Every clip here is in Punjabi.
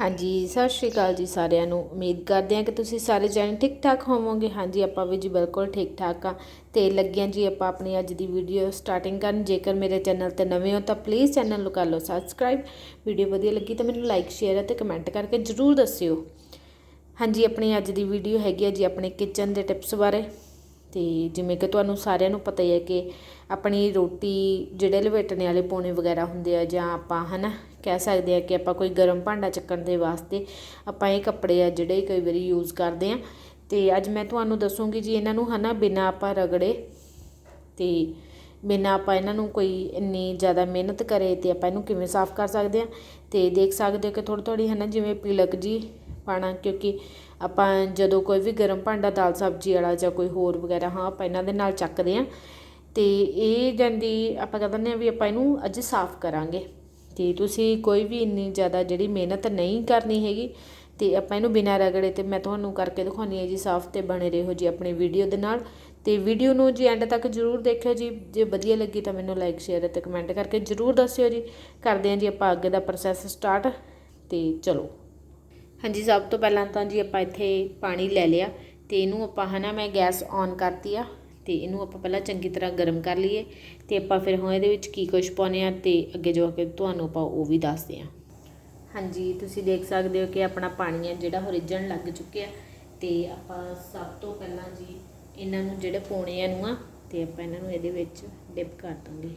ਹਾਂਜੀ, ਸਤਿ ਸ਼੍ਰੀ ਅਕਾਲ ਜੀ ਸਾਰਿਆਂ ਨੂੰ। ਉਮੀਦ ਕਰਦੇ ਹਾਂ ਕਿ ਤੁਸੀਂ ਸਾਰੇ ਜਣੇ ਠੀਕ ਠਾਕ ਹੋਵੋਗੇ। ਹਾਂਜੀ, ਆਪਾਂ ਵੀ ਜੀ ਬਿਲਕੁਲ ਠੀਕ ਠਾਕ ਆ ਤੇ ਲੱਗਿਆ ਜੀ ਆਪਾਂ ਆਪਣੀ ਅੱਜ ਦੀ ਵੀਡੀਓ ਸਟਾਰਟਿੰਗ ਕਰਨ। ਜੇਕਰ ਮੇਰੇ ਚੈਨਲ ਤੇ ਨਵੇਂ ਹੋ ਤਾਂ ਪਲੀਜ਼ ਚੈਨਲ ਨੂੰ ਕਰ ਲਓ ਸਬਸਕ੍ਰਾਈਬ ਵੀਡੀਓ ਵਧੀਆ ਲੱਗੀ ਤਾਂ ਮੈਨੂੰ ਲਾਈਕ ਸ਼ੇਅਰ ਅਤੇ ਕਮੈਂਟ ਕਰਕੇ ਜਰੂਰ ਦੱਸਿਓ। ਹਾਂਜੀ, ਆਪਣੀ ਅੱਜ ਦੀ ਵੀਡੀਓ ਹੈਗੀ ਆ ਜੀ ਆਪਣੇ ਕਿਚਨ ਦੇ ਟਿਪਸ ਬਾਰੇ। ਤੇ ਜਿਵੇਂ ਕਿ ਤੁਹਾਨੂੰ ਸਾਰਿਆਂ ਨੂੰ ਪਤਾ ਹੀ ਹੈ ਕਿ ਆਪਣੀ ਰੋਟੀ ਜਿਹੜੇ ਲਵੇਟਣੇ ਵਾਲੇ ਪੋਣੇ ਵਗੈਰਾ ਹੁੰਦੇ ਆ ਜਾਂ ਆਪਾਂ, ਹਨਾ ਕਹਿ ਸਕਦੇ ਆ ਕਿ ਆਪਾਂ ਕੋਈ ਗਰਮ ਭਾਂਡਾ ਚੱਕਣ ਦੇ ਵਾਸਤੇ ਆਪਾਂ ਇਹ ਕੱਪੜੇ ਆ ਜਿਹੜੇ ਕਈ ਵਾਰੀ ਯੂਜ਼ ਕਰਦੇ ਆ। ਤੇ ਅੱਜ ਮੈਂ ਤੁਹਾਨੂੰ ਦੱਸੂਗੀ ਜੀ, ਇਹਨਾਂ ਨੂੰ ਹਨਾ ਬਿਨਾ ਆਪਾਂ ਰਗੜੇ ਤੇ ਬਿਨਾ ਆਪਾਂ ਇਹਨਾਂ ਨੂੰ ਕੋਈ ਇੰਨੀ ਜ਼ਿਆਦਾ ਮਿਹਨਤ ਕਰੇ ਤੇ ਆਪਾਂ ਇਹਨੂੰ ਕਿਵੇਂ ਸਾਫ਼ ਕਰ ਸਕਦੇ ਆ। ਤੇ ਦੇਖ ਸਕਦੇ ਹੋ ਕਿ ਥੋੜੀ ਥੋੜੀ ਹਨਾ ਜਿਵੇਂ ਪਿਲਕ ਜੀ ਪਾਣਾ ਕਿਉਂਕਿ ਆਪਾਂ ਜਦੋਂ ਕੋਈ ਵੀ ਗਰਮ ਭਾਂਡਾ, ਦਾਲ ਸਬਜ਼ੀ ਵਾਲਾ ਜਾਂ ਕੋਈ ਹੋਰ ਵਗੈਰਾ, ਹਾਂ ਆਪਾਂ ਇਹਨਾਂ ਦੇ ਨਾਲ ਚੱਕਦੇ ਆ। ਤੇ ਇਹ ਜਾਂਦੀ ਆਪਾਂ ਕਹਿ ਦਿੰਦੇ ਆ ਵੀ ਆਪਾਂ ਇਹਨੂੰ ਅੱਜ ਸਾਫ਼ ਕਰਾਂਗੇ। ਤੇ ਤੁਸੀਂ ਕੋਈ ਵੀ ਇੰਨੀ ਜ਼ਿਆਦਾ ਜਿਹੜੀ ਮਿਹਨਤ ਨਹੀਂ ਕਰਨੀ ਹੈਗੀ ਅਤੇ ਆਪਾਂ ਇਹਨੂੰ ਬਿਨਾਂ ਰਗੜੇ ਤੇ ਮੈਂ ਤੁਹਾਨੂੰ ਕਰਕੇ ਦਿਖਾਉਣੀ ਹੈ ਜੀ, ਸਾਫ਼ ਤੇ ਬਣੇ ਰਹੋ ਜੀ ਆਪਣੀ ਵੀਡੀਓ ਦੇ ਨਾਲ। ਤੇ ਵੀਡੀਓ ਨੂੰ ਜੀ ਐਂਡ ਤੱਕ ਜਰੂਰ ਦੇਖਿਓ ਜੀ। ਜੇ ਵਧੀਆ ਲੱਗੀ ਤਾਂ ਮੈਨੂੰ ਲਾਈਕ ਸ਼ੇਅਰ ਅਤੇ ਕਮੈਂਟ ਕਰਕੇ ਜਰੂਰ ਦੱਸਿਓ ਜੀ। ਕਰਦੇ ਹਾਂ ਜੀ ਆਪਾਂ ਅੱਗੇ ਦਾ ਪ੍ਰੋਸੈਸ ਸਟਾਰਟ ਤੇ ਚਲੋ। ਹਾਂਜੀ, ਸਭ ਤੋਂ ਪਹਿਲਾਂ ਤਾਂ ਜੀ ਆਪਾਂ ਇੱਥੇ ਪਾਣੀ ਲੈ ਲਿਆ ਤੇ ਇਹਨੂੰ ਆਪਾਂ ਹਨਾ ਮੈਂ ਗੈਸ ਔਨ ਕਰਤੀ ਆ। ਅਤੇ ਇਹਨੂੰ ਆਪਾਂ ਪਹਿਲਾਂ ਚੰਗੀ ਤਰ੍ਹਾਂ ਗਰਮ ਕਰ ਲਈਏ ਅਤੇ ਆਪਾਂ ਫਿਰ ਹੁਣ ਇਹਦੇ ਵਿੱਚ ਕੀ ਕੁਛ ਪਾਉਂਦੇ ਹਾਂ ਅਤੇ ਅੱਗੇ ਜਾ ਕੇ ਤੁਹਾਨੂੰ ਆਪਾਂ ਉਹ ਵੀ ਦੱਸਦੇ ਹਾਂ ਹਾਂਜੀ, ਤੁਸੀਂ ਦੇਖ ਸਕਦੇ ਹੋ ਕਿ ਆਪਣਾ ਪਾਣੀ ਹੈ ਜਿਹੜਾ ਉਹ ਰਿੱਝਣ ਲੱਗ ਚੁੱਕਿਆ। ਅਤੇ ਆਪਾਂ ਸਭ ਤੋਂ ਪਹਿਲਾਂ ਜੀ ਇਹਨਾਂ ਨੂੰ ਜਿਹੜੇ ਪਾਉਣੇ ਆ ਨੂੰ ਆ ਅਤੇ ਆਪਾਂ ਇਹਨਾਂ ਨੂੰ ਇਹਦੇ ਵਿੱਚ ਡਿਪ ਕਰ ਦਾਂਗੇ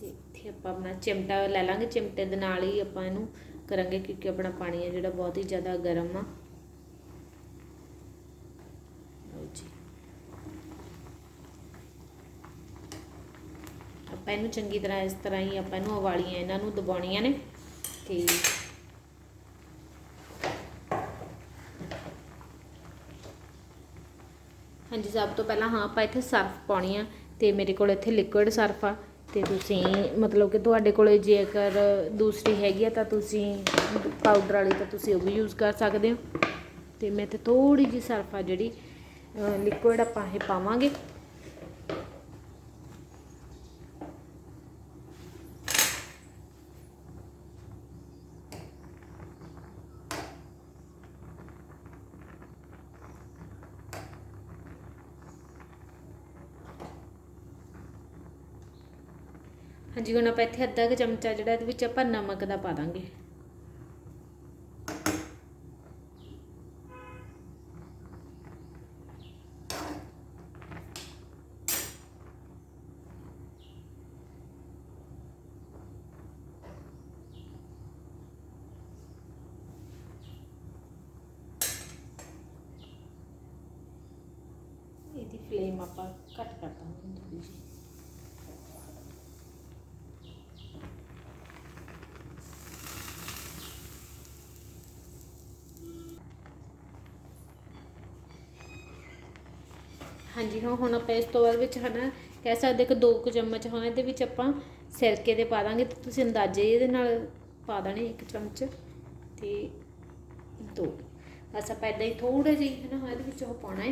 ਤੇ ਇੱਥੇ ਆਪਾਂ ਆਪਣਾ ਚਿਮਟਾ ਲੈ ਲਾਂਗੇ, ਚਿਮਟੇ ਦੇ ਨਾਲ ਹੀ ਆਪਾਂ ਇਹਨੂੰ ਕਰਾਂਗੇ ਕਿਉਂਕਿ ਆਪਣਾ ਪਾਣੀ ਹੈ ਜਿਹੜਾ ਬਹੁਤ ਹੀ ਜ਼ਿਆਦਾ ਗਰਮ ਆ ਲਓ ਜੀ ਆਪਾਂ ਇਹਨੂੰ ਚੰਗੀ ਤਰ੍ਹਾਂ ਇਸ ਤਰ੍ਹਾਂ ਹੀ ਆਪਾਂ ਇਹਨੂੰ ਉਵਾਲੀਆਂ ਇਹਨਾਂ ਨੂੰ ਦਬਾਉਣੀਆਂ ਨੇ, ਤੇ ਹਾਂਜੀ, ਸਭ ਤੋਂ ਪਹਿਲਾਂ ਹਾਂ, ਆਪਾਂ ਇੱਥੇ ਸਰਫ ਪਾਉਣੀ ਆ, ਤੇ ਮੇਰੇ ਕੋਲ ਇੱਥੇ ਲਿਕੁਇਡ ਸਰਫ ਆ, ਤੇ ਤੁਸੀਂ ਮਤਲਬ ਕਿ ਤੁਹਾਡੇ ਕੋਲ ਜੇਕਰ ਦੂਸਰੀ ਹੈਗੀ ਆ, ਤਾਂ ਤੁਸੀਂ ਪਾਊਡਰ ਵਾਲੀ ਤਾਂ ਤੁਸੀਂ ਉਹ ਵੀ ਯੂਜ਼ ਕਰ ਸਕਦੇ ਹੋ। ਤੇ ਮੈਂ ਤੇ ਥੋੜੀ ਜੀ ਸਰਫ ਆ ਜਿਹੜੀ ਲਿਕੁਇਡ ਆਪਾਂ ਇਹ ਪਾਵਾਂਗੇ। ਹਾਂਜੀ, ਹੁਣ ਆਪਾਂ ਇੱਥੇ ਅੱਧਾ ਕੁ ਚਮਚਾ ਜਿਹੜਾ ਇਹਦੇ ਵਿੱਚ ਆਪਾਂ ਨਮਕ ਦਾ ਪਾ ਦਾਂਗੇ। ਇਹਦੀ ਫਲੇਮ ਆਪਾਂ ਘੱਟ ਕਰ ਦਾਂਗੇ। ਥੋੜੀ ਜਿਹੀ ਹਾਂਜੀ, ਹਾਂ, ਹੁਣ ਆਪਾਂ ਇਸ ਤੋਂ ਬਾਅਦ ਵਿੱਚ ਹਨਾ ਕਹਿ ਸਕਦੇ ਕਿ ਦੋ ਕੁ ਚਮਚ, ਹਾਂ, ਇਹਦੇ ਵਿੱਚ ਆਪਾਂ ਸਿਰਕੇ ਦੇ ਪਾ ਦਾਂਗੇ ਤੇ ਤੁਸੀਂ ਅੰਦਾਜ਼ੇ ਇਹਦੇ ਨਾਲ ਪਾ ਦੇਣੇ ਇੱਕ ਚਮਚ ਤੇ ਦੋ। ਬਸ ਆਪਾਂ ਇਦਾਂ ਹੀ ਥੋੜਾ ਜਿਹਾ ਹਨਾ ਇਹਦੇ ਵਿੱਚ ਉਹ ਪਾਉਣਾ ਹੈ।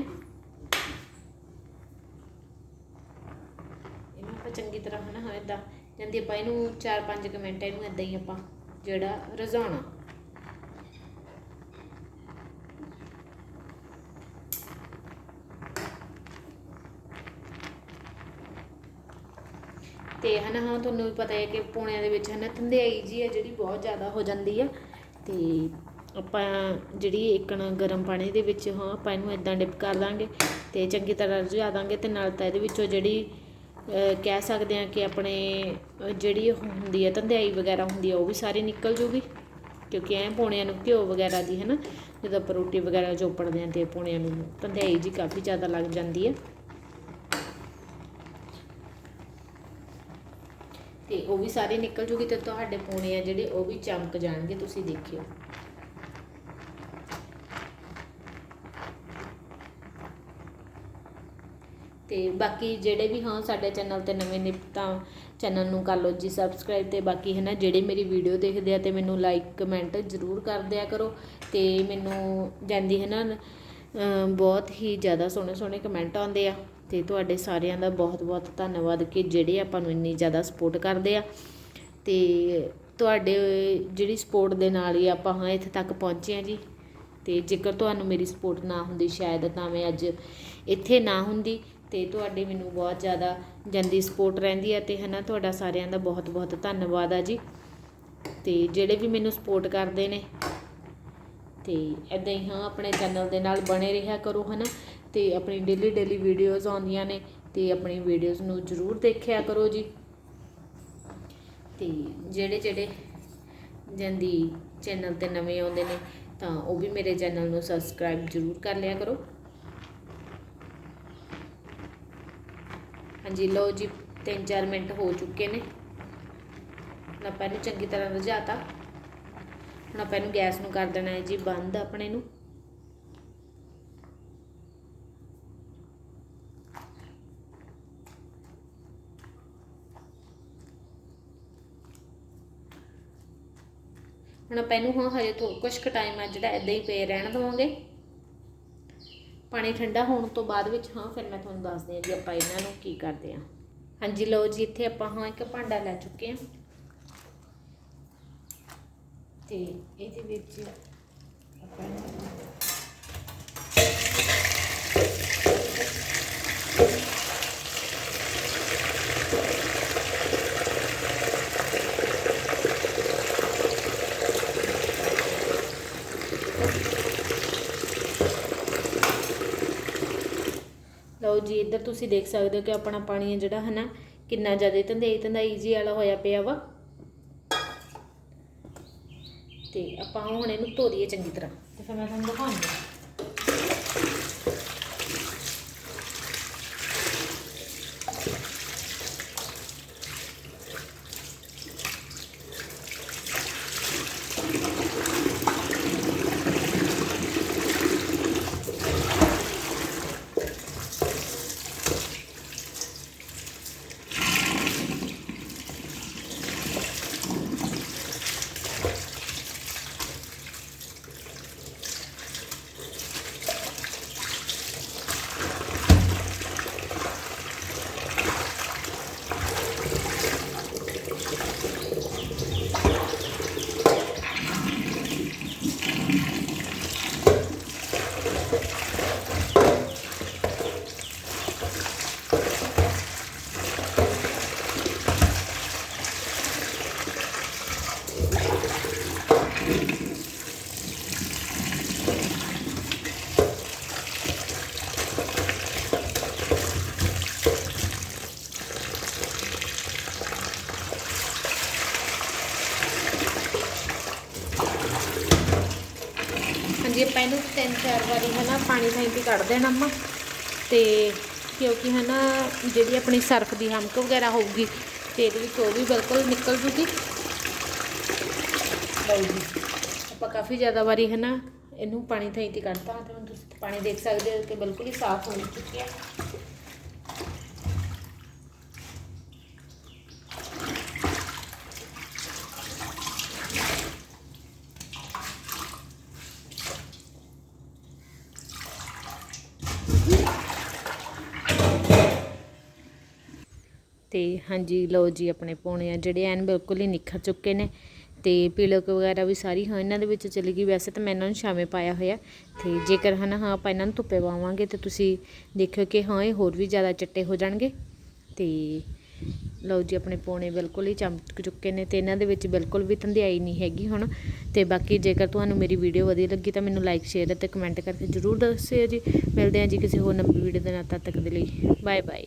ਇਹਨੂੰ ਆਪਾਂ ਚੰਗੀ ਤਰ੍ਹਾਂ, ਹਨਾ, ਹਾਂ ਇਦਾਂ ਜਾਂਦੀ ਆਪਾਂ ਇਹਨੂੰ 4-5 ਮਿੰਟ ਇਹਨੂੰ ਇਦਾਂ ਹੀ ਆਪਾਂ ਜਿਹੜਾ ਰਜ਼ਾਉਣਾ। ਤੇ ਹਨਾ, ਹਾਂ, ਤੁਹਾਨੂੰ ਵੀ ਪਤਾ ਹੈ ਕਿ ਪੂਣਿਆਂ ਦੇ ਵਿੱਚ ਹਨਾ, ਧੰਦਿਆਈ ਜੀ ਹੈ ਜਿਹੜੀ ਬਹੁਤ ਜ਼ਿਆਦਾ ਹੋ ਜਾਂਦੀ ਆ ਤੇ ਆਪਾਂ ਜਿਹੜੀ ਇੱਕਣ ਗਰਮ ਪਾਣੀ ਦੇ ਵਿੱਚ, ਹਾਂ, ਆਪਾਂ ਇਹਨੂੰ ਇਦਾਂ ਡਿਪ ਕਰ ਦਾਂਗੇ ਤੇ ਚੰਗੀ ਤਰ੍ਹਾਂ ਰਝਾ ਦਾਂਗੇ ਤੇ ਨਾਲ ਤਾਂ ਇਹਦੇ ਵਿੱਚੋਂ ਜਿਹੜੀ ਕਹਿ ਸਕਦੇ ਆ ਕਿ ਆਪਣੇ ਜਿਹੜੀ ਹੁੰਦੀ ਹੈ, ਧੰਦਿਆਈ ਵਗੈਰਾ ਹੁੰਦੀ ਆ ਉਹ ਵੀ ਸਾਰੀ ਨਿਕਲ ਜੂਗੀ। ਕਿਉਂਕਿ ਐ ਪੌਣਿਆਂ ਨੂੰ ਘਿਓ ਵਗੈਰਾ ਦੀ ਹੈ ਨਾ ਜਦੋਂ ਆਪਾਂ ਰੋਟੀ ਵਗੈਰਾ ਚੋਪੜਦੇ ਆ ਤੇ ਪੌਣਿਆਂ ਨੂੰ ਧੰਦਿਆਈ ਜੀ ਕਾਫੀ ਜ਼ਿਆਦਾ ਲੱਗ ਜਾਂਦੀ ਹੈ ਤੇ ਉਹ ਵੀ ਸਾਰੇ ਨਿਕਲ ਜੂਗੀ ਤੇ ਤੁਹਾਡੇ ਪੋਣੇ ਆ ਜਿਹੜੇ ਉਹ ਵੀ ਚਮਕ ਜਾਣਗੇ, ਤੁਸੀਂ ਦੇਖਿਓ। ਤੇ ਬਾਕੀ ਜਿਹੜੇ ਵੀ, ਹਾਂ, ਸਾਡੇ ਚੈਨਲ ਤੇ ਨਵੇਂ ਨੇ ਤਾਂ ਚੈਨਲ ਨੂੰ ਕਰ ਲਓ ਜੀ ਸਬਸਕ੍ਰਾਈਬ ਤੇ ਬਾਕੀ ਹੈ ਨਾ ਜਿਹੜੇ ਮੇਰੀ ਵੀਡੀਓ ਦੇਖਦੇ ਆ ਤੇ ਮੈਨੂੰ ਲਾਈਕ, ਕਮੈਂਟ ਜ਼ਰੂਰ ਕਰ ਦਿਆ ਕਰੋ ਤੇ ਮੈਨੂੰ ਜਾਂਦੀ ਹੈ ਨਾ ਬਹੁਤ ਹੀ ਜ਼ਿਆਦਾ ਸੋਹਣੇ ਸੋਹਣੇ ਕਮੈਂਟ ਆਉਂਦੇ ਆ। ਅਤੇ ਤੁਹਾਡੇ ਸਾਰਿਆਂ ਦਾ ਬਹੁਤ-ਬਹੁਤ ਧੰਨਵਾਦ ਕਿ ਜਿਹੜੇ ਆਪਾਂ ਨੂੰ ਇੰਨੀ ਜ਼ਿਆਦਾ ਸਪੋਰਟ ਕਰਦੇ ਆ। ਅਤੇ ਤੁਹਾਡੇ ਜਿਹੜੀ ਸਪੋਰਟ ਦੇ ਨਾਲ ਹੀ ਆਪਾਂ ਹਾਂ ਇੱਥੇ ਤੱਕ ਪਹੁੰਚੇ ਆ ਜੀ। ਤੇ ਜੇਕਰ ਤੁਹਾਨੂੰ ਮੇਰੀ ਸਪੋਰਟ ਨਾ ਹੁੰਦੀ, ਸ਼ਾਇਦ ਤਾਂ ਮੈਂ ਅੱਜ ਇੱਥੇ ਨਾ ਹੁੰਦੀ। ਤੇ ਤੁਹਾਡੇ ਮੈਨੂੰ ਬਹੁਤ ਜ਼ਿਆਦਾ ਜਾਂਦੀ ਸਪੋਰਟ ਰਹਿੰਦੀ ਆ ਤੇ ਹਨਾ, ਤੁਹਾਡਾ ਸਾਰਿਆਂ ਦਾ ਬਹੁਤ-ਬਹੁਤ ਧੰਨਵਾਦ ਆ ਜੀ। ਤੇ ਜਿਹੜੇ ਵੀ ਮੈਨੂੰ ਸਪੋਰਟ ਕਰਦੇ ਨੇ, ਤੇ ਇਦਾਂ ਹੀ ਹਾਂ, ਆਪਣੇ ਚੈਨਲ ਦੇ ਨਾਲ ਬਣੇ ਰਿਹਾ ਕਰੋ, ਹਨਾ। ਤੇ ਆਪਣੀ ਡੇਲੀ ਡੇਲੀ ਵੀਡੀਓਜ਼ ਆਉਂਦੀਆਂ ਨੇ ਤੇ ਆਪਣੀ ਵੀਡੀਓਜ਼ ਨੂੰ ਜ਼ਰੂਰ ਦੇਖਿਆ ਕਰੋ ਜੀ। ਤੇ ਜਿਹੜੇ ਜਿਹੜੇ ਜਾਂਦੀ ਚੈਨਲ ਤੇ ਨਵੇਂ ਆਉਂਦੇ ਨੇ ਤਾਂ ਉਹ ਵੀ ਮੇਰੇ ਚੈਨਲ ਨੂੰ ਸਬਸਕ੍ਰਾਈਬ ਜ਼ਰੂਰ ਕਰ ਲਿਆ ਕਰੋ। ਹਾਂਜੀ, ਲਓ ਜੀ 3-4 ਮਿੰਟ ਹੋ ਚੁੱਕੇ ਨੇ। ਹੁਣ ਆਪਾਂ ਇਹਨੂੰ ਚੰਗੀ ਤਰ੍ਹਾਂ ਰਝਾਤਾ। ਹੁਣ ਆਪਾਂ ਇਹਨੂੰ ਗੈਸ ਨੂੰ ਕਰ ਦੇਣਾ ਹੈ ਜੀ, ਬੰਦ ਆਪਣੇ ਨੂੰ। ਹੁਣ ਆਪਾਂ ਇਹਨੂੰ ਹਾਂ ਹਜੇ ਥੋ ਕੁਛ ਕੁ ਟਾਈਮ ਆ ਜਿਹੜਾ ਇਦਾਂ ਹੀ ਪਏ ਰਹਿਣ ਦਵਾਂਗੇ। ਪਾਣੀ ਠੰਡਾ ਹੋਣ ਤੋਂ ਬਾਅਦ ਵਿੱਚ, ਹਾਂ, ਫਿਰ ਮੈਂ ਤੁਹਾਨੂੰ ਦੱਸਦੀ ਹਾਂ ਜੀ ਆਪਾਂ ਇਹਨਾਂ ਨੂੰ ਕੀ ਕਰਦੇ ਹਾਂ। ਹਾਂਜੀ, ਲਓ ਜੀ, ਇੱਥੇ ਆਪਾਂ ਹਾਂ ਇੱਕ ਭਾਂਡਾ ਲੈ ਚੁੱਕੇ ਹਾਂ। ਤੇ ਇਹਦੇ ਵਿੱਚ ਆਪਾਂ ਲਓ ਜੀ ਇੱਧਰ ਤੁਸੀਂ ਦੇਖ ਸਕਦੇ ਹੋ ਕਿ ਆਪਣਾ ਪਾਣੀ ਹੈ ਜਿਹੜਾ, ਹਨਾ, ਕਿੰਨਾ ਜ਼ਿਆਦਾ ਧੰਦੇਈ ਧੰਦਾਈ ਜੀ ਵਾਲਾ ਹੋਇਆ ਪਿਆ ਵਾ। ਤੇ ਆਪਾਂ ਹੁਣ ਇਹਨੂੰ ਧੋ ਦਈਏ ਚੰਗੀ ਤਰ੍ਹਾਂ। ਤੇ ਫਿਰ ਮੈਂ ਤੁਹਾਨੂੰ ਦਿਖਾਉਂਦੀ ਹਾਂਜੀ ਆਪਾਂ ਇਹਨੂੰ ਤਿੰਨ ਚਾਰ ਵਾਰੀ ਹੈ ਨਾ ਪਾਣੀ ਥਾਈ ਤੇ ਕੱਢ ਦੇਣਾ ਆਪਾਂ ਤੇ ਕਿਉਂਕਿ ਹੈ ਨਾ ਜਿਹੜੀ ਆਪਣੀ ਸਰਫ ਦੀ ਹਮਕ ਵਗੈਰਾ ਹੋਊਗੀ ਤੇ ਇਹਦੇ ਵਿੱਚ ਉਹ ਵੀ ਬਿਲਕੁਲ ਨਿਕਲ ਜੂਗੀ। ਲਓ ਜੀ। ਆਪਾਂ ਕਾਫੀ ਜ਼ਿਆਦਾ ਵਾਰੀ ਹੈ ਨਾ ਇਹਨੂੰ ਪਾਣੀ ਥਾਈ ਤੇ ਕੱਢਤਾ ਤੇ ਹੁਣ ਤੁਸੀਂ ਪਾਣੀ ਦੇਖ ਸਕਦੇ ਹੋ ਕਿ ਬਿਲਕੁਲ ਹੀ ਸਾਫ਼ ਹੋ ਚੁੱਕਿਆ। ਤੇ ਹਾਂਜੀ, ਲਓ ਜੀ, ਆਪਣੇ ਪੌਣੇ ਆ ਜਿਹੜੇ ਐਨ ਬਿਲਕੁਲ ਹੀ ਨਿਖਰ ਚੁੱਕੇ ਨੇ ਤੇ ਪੀਲਕ ਵਗੈਰਾ ਵੀ ਸਾਰੀ, ਹਾਂ, ਇਹਨਾਂ ਦੇ ਵਿੱਚ ਚਲੀ ਗਈ। ਵੈਸੇ ਤਾਂ ਮੈਂ ਇਹਨਾਂ ਨੂੰ ਛਾਵੇਂ ਪਾਇਆ ਹੋਇਆ। ਤੇ ਜੇਕਰ ਹਨ ਹਾਂ, ਆਪਾਂ ਇਹਨਾਂ ਨੂੰ ਧੁੱਪੇ ਪਾਵਾਂਗੇ ਤੇ ਤੁਸੀਂ ਦੇਖਿਓ ਕਿ, ਹਾਂ, ਇਹ ਹੋਰ ਵੀ ਜ਼ਿਆਦਾ ਚਿੱਟੇ ਹੋ ਜਾਣਗੇ। ਤੇ ਲਓ ਜੀ, ਆਪਣੇ ਪੌਣੇ ਬਿਲਕੁਲ ਹੀ ਚਮਕ ਚੁੱਕੇ ਨੇ ਤੇ ਇਹਨਾਂ ਦੇ ਵਿੱਚ ਬਿਲਕੁਲ ਵੀ ਧੰਦਿਆਈ ਨਹੀਂ ਹੈਗੀ ਹੁਣ। ਤੇ ਬਾਕੀ ਜੇਕਰ ਤੁਹਾਨੂੰ ਮੇਰੀ ਵੀਡੀਓ ਵਧੀਆ ਲੱਗੀ ਤਾਂ ਮੈਨੂੰ ਲਾਈਕ, ਸ਼ੇਅਰ ਅਤੇ ਕਮੈਂਟ ਕਰਕੇ ਜਰੂਰ ਦੱਸਿਓ ਜੀ। ਮਿਲਦੇ ਹਾਂ ਜੀ ਕਿਸੇ ਹੋਰ ਨਵੀਂ ਵੀਡੀਓ ਦੇ ਨਾਲ ਤਦ ਤੱਕ ਦੇ ਲਈ। Bye bye